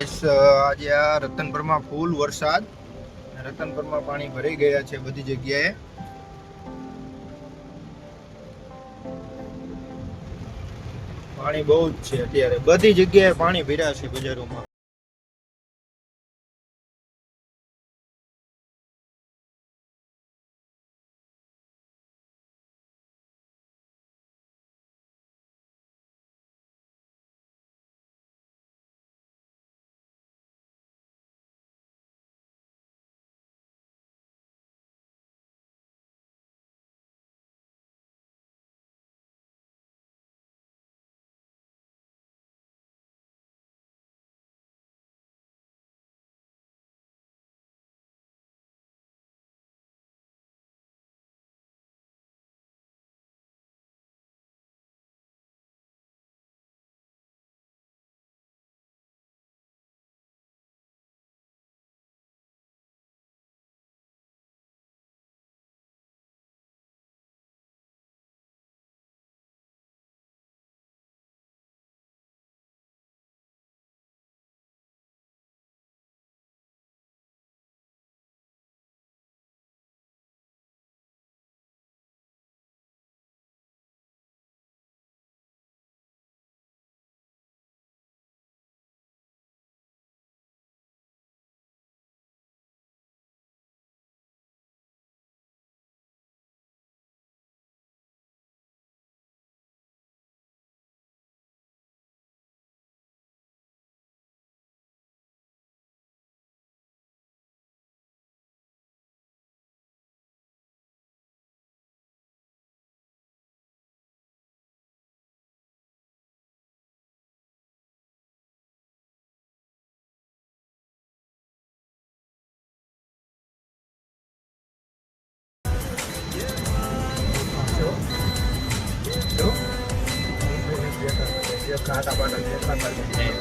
આજે આ રતનપુરમાં ફૂલ વરસાદ. રતનપુરમાં પાણી ભરાઈ ગયા છે બધી જગ્યાએ. પાણી બહુ જ છે અત્યારે. બધી જગ્યાએ પાણી ભીરા છે બજારોમાં.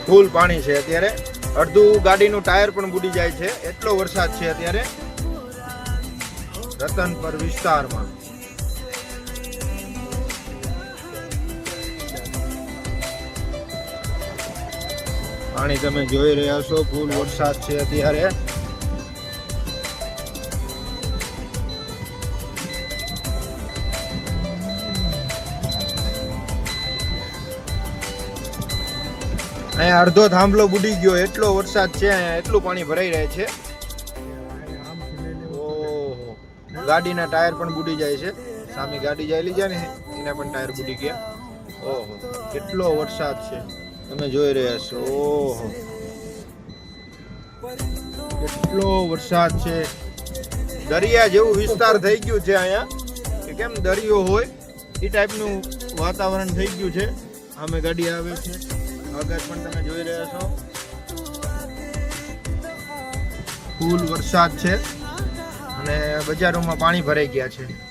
ફૂલ પાણી છે અત્યારે. અડધું ગાડીનું ટાયર પણ બુડી જાય છે. એટલો વરસાદ છે અત્યારે. રતનપર વિસ્તારમાં. પાણી તમે જોઈ રહ્યા છો, ફૂલ વરસાદ છે અત્યારે. અહીંયા અડધો થાંભલો બુડી ગયો, એટલો વરસાદ છે અહીંયા, એટલું પાણી ભરાઈ રહે છે. ઓહો, ગાડીના ટાયર પણ બુડી જાય છે. સામે ગાડી જાયેલી છે ને, એના પણ ટાયર બુડી ગયા. ઓહો, કેટલો વરસાદ છે. તમે જોઈ રહ્યા છો. ઓહો, કેટલો વરસાદ છે. દરિયા જેવું વિસ્તાર થઈ ગયું છે અહીંયા. કે કેમ દરિયો હોય, એ ટાઈપનું વાતાવરણ થઈ ગયું છે. સામે ગાડી આવે છે. આગળ પણ તમે જોઈ રહ્યા છો. ફૂલ વરસાદ છે. અને બજારોમાં પાણી ભરાઈ ગયા છે.